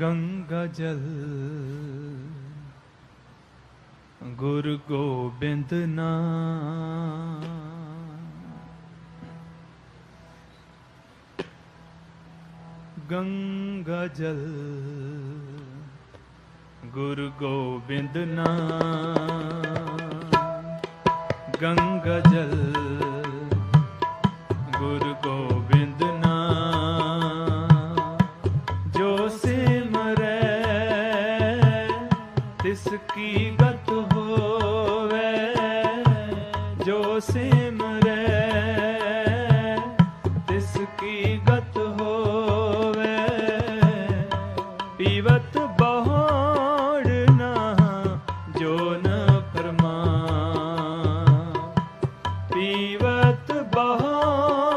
ਗੰਗਾ ਜਲ। ਗੁਰ ਗੋਬਿੰਦ ਨਾਮ। ਗੰਗਾ ਜਲ। ਗੁਰ ਗੋਬਿੰਦ ਨਾਮ। ਗੰਗਾ ਜਲ। ਗੁਰ ਗੋਬਿੰਦ ਤਿਸ ਕੀ ਗਤ ਹੋਵੇ, ਜੋ ਸਿਮਰੈ ਤਿਸ ਕੀ ਗਤ ਹੋਵੇ। ਪੀਵਤ ਬਹੋੜ ਨਾ, ਜੋ ਨ ਫਰਮਾ ਪੀਵਤ ਬਹੋੜ